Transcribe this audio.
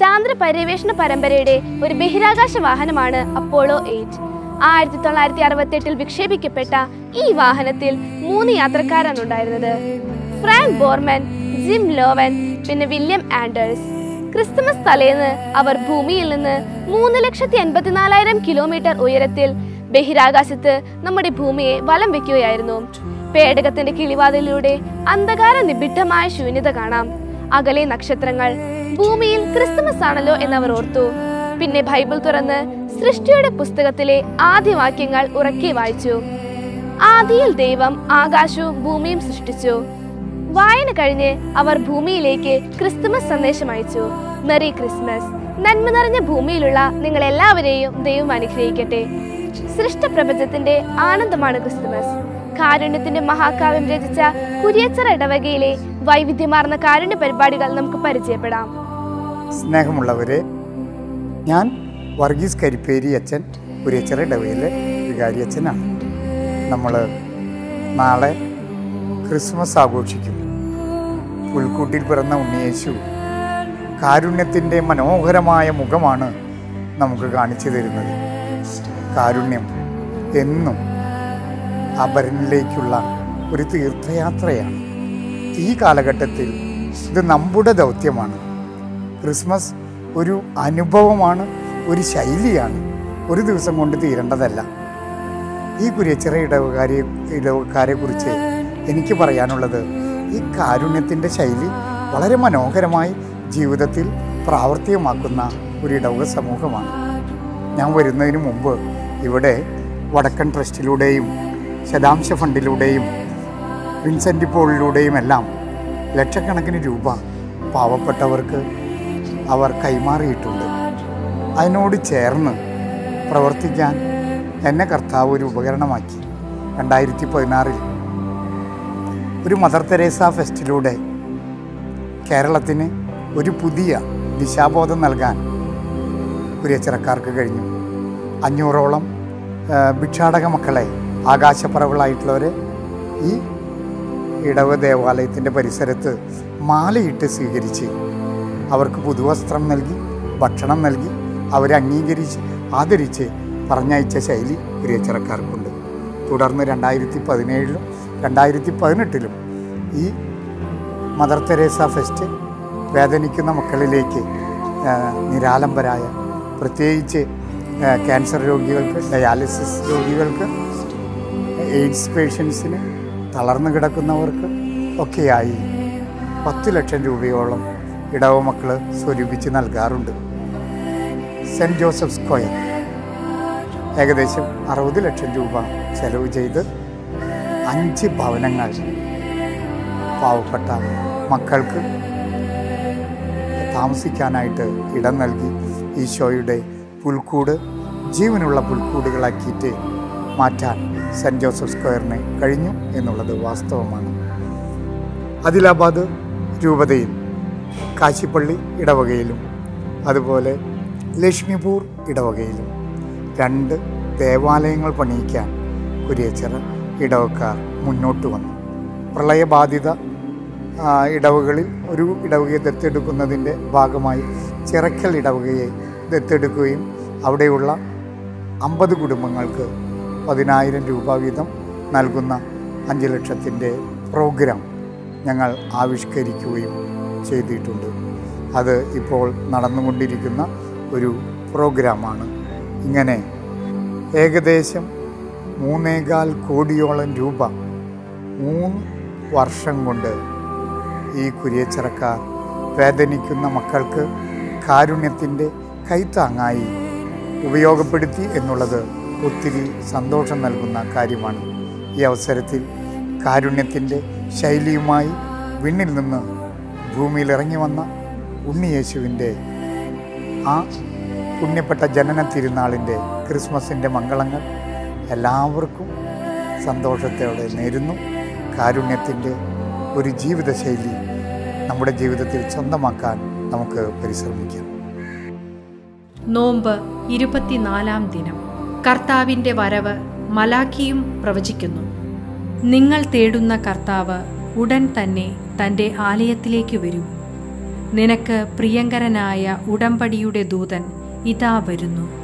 ചാന്ദ്ര പര്യവേഷണ പരമ്പരയുടെ ഒരു ബഹിരാകാശ വാഹനമാണ് അപ്പോളോ എയ്റ്റ്. ആയിരത്തി തൊള്ളായിരത്തി അറുപത്തി എട്ടിൽ വിക്ഷേപിക്കപ്പെട്ട ഈ വാഹനത്തിൽ മൂന്ന് യാത്രക്കാരാണ് ഉണ്ടായിരുന്നത്. ഫ്രാങ്ക് ബോർമൻ ജിം ലോവൻ പിന്നെ വില്യം ആൻഡേഴ്സ്. ക്രിസ്തുമസ് തലേന്ന് അവർ ഭൂമിയിൽ നിന്ന് മൂന്ന് ലക്ഷത്തി എൺപത്തിനാലായിരം കിലോമീറ്റർ ഉയരത്തിൽ ബഹിരാകാശത്ത് നമ്മുടെ ഭൂമിയെ വലം വെക്കുകയായിരുന്നു. പേടകത്തിന്റെ കിളിവാതിലൂടെ അന്ധകാര നിബിഡമായ ശൂന്യത കാണാം. അകലെ നക്ഷത്രങ്ങൾ. ഭൂമിയിൽ ക്രിസ്തുമസ് ആണല്ലോ എന്നവർ ഓർത്തു. പിന്നെ ബൈബിൾ തുറന്ന് സൃഷ്ടിയുടെ പുസ്തകത്തിലെ ആദ്യ വാക്യങ്ങൾ ഉറക്കെ വായിച്ചു. ആദിയിൽ ദൈവം ആകാശവും ഭൂമിയും സൃഷ്ടിച്ചു. വായന കഴിഞ്ഞ് അവർ ഭൂമിയിലേക്ക് ക്രിസ്തുമസ് സന്ദേശം അയച്ചു. Merry Christmas. നന്മ നിറഞ്ഞ ഭൂമിയിലുള്ള നിങ്ങൾ എല്ലാവരെയും ദൈവം അനുഗ്രഹിക്കട്ടെ. സൃഷ്ടപ്രപഞ്ചത്തിന്റെ ആനന്ദമാണ് ക്രിസ്തുമസ്. കാരുണ്യത്തിന്റെ മഹാകാവ്യം രചിച്ച കുരിയച്ചറ ഇടവകയിലെ വൈവിധ്യമാർന്ന കാരുണ്യ പരിപാടികൾ നമുക്ക് പരിചയപ്പെടാം. സ്നേഹമുള്ളവരെ ഞാൻ വർഗീസ് കരിപ്പേരി അച്ഛൻ കുരിയച്ചിറ ഇടവയിലെ വികാരി അച്ഛനാണ് നമ്മൾ നാളെ ക്രിസ്മസ് ആഘോഷിക്കും പുൽക്കൂട്ടിൽ പിറന്ന ഉണ്ണിയേശു കാരുണ്യത്തിന്റെ മനോഹരമായ മുഖമാണ് നമുക്ക് കാണിച്ചു തരുന്നത്. കാരുണ്യം എന്നും അപരനിലേക്കുള്ള ഒരു തീർത്ഥയാത്രയാണ്. ഈ കാലഘട്ടത്തിൽ ഇത് നമ്മുടെ ദൗത്യമാണ്. ക്രിസ്മസ് ഒരു അനുഭവമാണ് ഒരു ശൈലിയാണ് ഒരു ദിവസം കൊണ്ട് തീരേണ്ടതല്ല. ഈ കുരിയച്ചിറ ഇടവകാരെ ഇടവക്കാരെ കുറിച്ച് എനിക്ക് പറയാനുള്ളത് ഈ കാരുണ്യത്തിന്റെ ശൈലി വളരെ മനോഹരമായി ജീവിതത്തിൽ പ്രാവർത്തികമാക്കുന്ന ഒരു ഇടവക സമൂഹമാണ്. ഞാൻ വരുന്നതിന് മുമ്പ് ഇവിടെ വടക്കൻ ട്രസ്റ്റിലൂടെയും ശതാംശ ഫണ്ടിലൂടെയും വിൻസെന്റ് പോളിലൂടെയും എല്ലാം ലക്ഷക്കണക്കിന് രൂപ പാവപ്പെട്ടവർക്ക് അവർ കൈമാറിയിട്ടുണ്ട്. അതിനോട് ചേർന്ന് പ്രവർത്തിക്കാൻ എന്നെ കർത്താവ് ഒരു ഉപകരണമാക്കി. രണ്ടായിരത്തി പതിനാറിൽ ഒരു മദർ തെരേസ ഫെസ്റ്റിലൂടെ കേരളത്തിന് ഒരു പുതിയ ദിശാബോധം നൽകാൻ കുരിയച്ചിറക്കാർക്ക് കഴിഞ്ഞു. അഞ്ഞൂറോളം ഭിക്ഷാടക മക്കളെ ആകാശപ്പറവുകളായിട്ടുള്ളവരെ ഈ ഇടവ ദേവാലയത്തിന്റെ പരിസരത്ത് മാലയിട്ട് സ്വീകരിച്ച് അവർക്ക് പുതുവസ്ത്രം നൽകി ഭക്ഷണം നൽകി അവരെ അംഗീകരിച്ച് ആദരിച്ച് പറഞ്ഞയച്ച ശൈലി പ്രിയച്ചിറക്കാർക്കുണ്ട് തുടർന്ന് രണ്ടായിരത്തി പതിനേഴിലും രണ്ടായിരത്തി പതിനെട്ടിലും ഈ മദർ തെരേസ ഫെസ്റ്റ് വേദനിക്കുന്ന മക്കളിലേക്ക് നിരാലംബരായ പ്രത്യേകിച്ച് ക്യാൻസർ രോഗികൾക്ക് ഡയാലിസിസ് രോഗികൾക്ക് എയ്ഡ്സ് പേഷ്യൻസിന് തളർന്നു കിടക്കുന്നവർക്ക് ഒക്കെയായി പത്ത് ലക്ഷം രൂപയോളം ഇടവ മക്കൾ സ്വരൂപിച്ച് നൽകാറുണ്ട്. Saint Joseph square. ഏകദേശം അറുപത് ലക്ഷം രൂപ ചെലവ് ചെയ്ത് അഞ്ച് ഭവനങ്ങൾ പാവപ്പെട്ട മക്കൾക്ക് താമസിക്കാനായിട്ട് ഇടം നൽകി ഈശോയുടെ പുൽക്കൂട് ജീവനുള്ള പുൽക്കൂടുകളാക്കിയിട്ട് മാറ്റാൻ സെന്റ് ജോസഫ് സ്ക്വയറിന് കഴിഞ്ഞു എന്നുള്ളത് വാസ്തവമാണ്. ആദിലാബാദ് രൂപതയിൽ കാശിപ്പള്ളി ഇടവകയിലും അതുപോലെ ലക്ഷ്മിപൂർ ഇടവകയിലും രണ്ട് ദേവാലയങ്ങൾ പണിയിക്കാൻ കുരിയച്ചിറ ഇടവക്കാർ മുന്നോട്ട് വന്നു. പ്രളയബാധിത ഇടവകളിൽ ഒരു ഇടവകയെ ദത്തെടുക്കുന്നതിന്റെ ഭാഗമായി ചിറക്കൽ ഇടവകയെ ദത്തെടുക്കുകയും അവിടെയുള്ള അമ്പത് കുടുംബങ്ങൾക്ക് പതിനായിരം രൂപ വീതം നൽകുന്ന അഞ്ച് ലക്ഷത്തിന്റെ പ്രോഗ്രാം ഞങ്ങൾ ആവിഷ്കരിക്കുകയും ചെയ്തിട്ടുണ്ട്. അത് ഇപ്പോൾ നടന്നുകൊണ്ടിരിക്കുന്ന ഒരു പ്രോഗ്രാമാണ്. ഇങ്ങനെ ഏകദേശം മൂന്നേകാൽ കോടിയോളം രൂപ മൂന്ന് വർഷം കൊണ്ട് ഈ കുരിയച്ചിറക്കാർ വേദനിക്കുന്ന മക്കൾക്ക് കാരുണ്യത്തിന്റെ കൈത്താങ്ങായി ഉപയോഗപ്പെടുത്തി എന്നുള്ളത് ഒത്തിരി സന്തോഷം നൽകുന്ന കാര്യമാണ്. ഈ അവസരത്തിൽ കാരുണ്യത്തിന്റെ ശൈലിയുമായി വിണ്ണിൽ നിന്ന് ഭൂമിയിൽ ഇറങ്ങി വന്ന ഉണ്ണിയേശുവിന്റെ ആ പുണ്യപ്പെട്ട ജനന തിരുനാളിന്റെ ക്രിസ്മസിന്റെ മംഗളങ്ങൾ എല്ലാവർക്കും സന്തോഷത്തോടെ നേരുന്നു. കാരുണ്യത്തിന്റെ ഒരു ജീവിതശൈലി നമ്മുടെ ജീവിതത്തിൽ സ്വന്തമാക്കാൻ നമുക്ക് പരിശ്രമിക്കാം. നോമ്പ് ഇരുപത്തിനാലാം ദിനം. കർത്താവിന്റെ വരവ് മലാഖിയും പ്രവചിക്കുന്നു. നിങ്ങൾ തേടുന്ന കർത്താവ് ഉടൻ തന്നെ തന്റെ ആലയത്തിലേക്ക് വരും. നിനക്ക് പ്രിയങ്കരനായ ഉടമ്പടിയുടെ ദൂതൻ ഇതാ വരുന്നു.